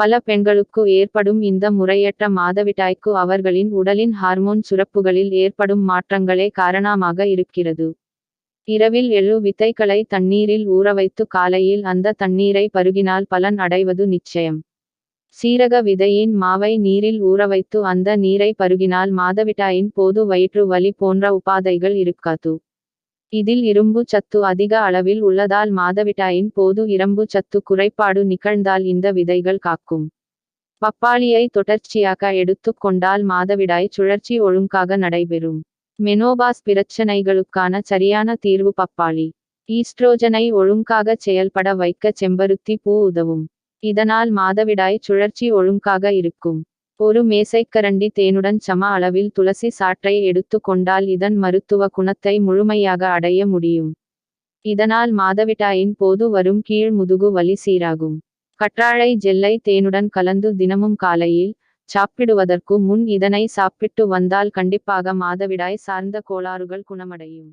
பல பெண்களுக்கு ஏற்படும் இந்த முறையற்ற மாதவிடாய்க்கு அவர்களின் உடலின் ஹார்மோன் சுரப்புகளில் ஏற்படும் மாற்றங்களே காரணமாக இருக்கிறது. இரவில் எழு வித்தைகளை தண்ணீரில் ஊறவைத்து காலையில் அந்த தண்ணீரை பருகினால் பலன் அடைவது நிச்சயம். சீரக விதையின் மாவை நீரில் ஊறவைத்து அந்த நீரை பருகினால் மாதவிட்டாயின் போது வயிற்று வலி போன்ற உபாதைகள் இருக்காது. இதில் இரும்பு சத்து அதிக அளவில் உள்ளதால் மாதவிடாயின் போது இரும்பு சத்து குறைபாடு நிகழ்ந்தால் இந்த விதைகள் காக்கும். பப்பாளியை தொடர்ச்சியாக எடுத்துக்கொண்டால் மாதவிடாய் சுழற்சி ஒழுங்காக நடைபெறும். மெனோபாஸ் பிரச்சனைகளுக்கான சரியான தீர்வு பப்பாளி. ஈஸ்ட்ரோஜனை ஒழுங்காக செயல்பட வைக்க செம்பருத்தி பூ உதவும். இதனால் மாதவிடாய் சுழற்சி ஒழுங்காக இருக்கும். ஒரு மேசைக்கரண்டி தேனுடன் சம அளவில் துளசி சாற்றை எடுத்து கொண்டால் இதன் மருத்துவ குணத்தை முழுமையாக அடைய முடியும். இதனால் மாதவிடாயின் போது வரும் கீழ் முதுகு வலி சீராகும். கற்றாழை ஜெல்லை தேனுடன் கலந்து தினமும் காலையில் சாப்பிடுவதற்கு முன் இதனை சாப்பிட்டு வந்தால் கண்டிப்பாக மாதவிடாய் சார்ந்த கோளாறுகள் குணமடையும்.